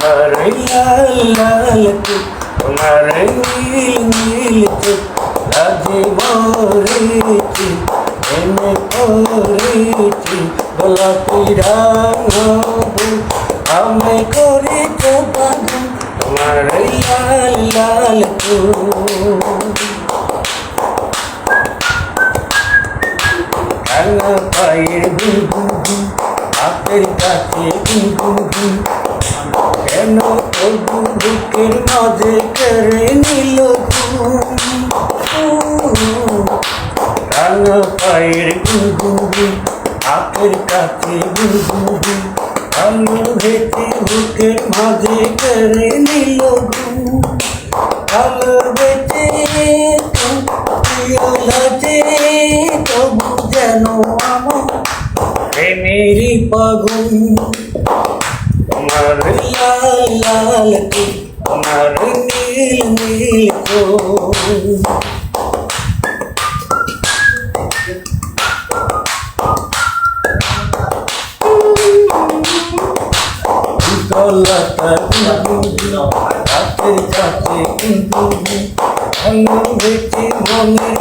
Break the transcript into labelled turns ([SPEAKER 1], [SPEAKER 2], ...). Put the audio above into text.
[SPEAKER 1] তোমার লাল লাল তোমার নীল নীল রাজে ভরেছি এনে করেছি গোলাপি রাঙব আমি করেছ পাগল তোমার লাল লাল রাঙা পায়ের গুগু হাতের কাছে গুগু কেন তবু বুকের মাঝে কেড়ে নিল রাঙা পায়ের গুগু হাতের কাছে গুগু আলু ভেতে বুকের মাঝে কেড়ে নিল আলু ভেতে লাগে তবু যেন আমার প্রেমেরই পাগুন চোখ, তোমার নীল নীল হাতের কাছে ভালো হয়েছে মনের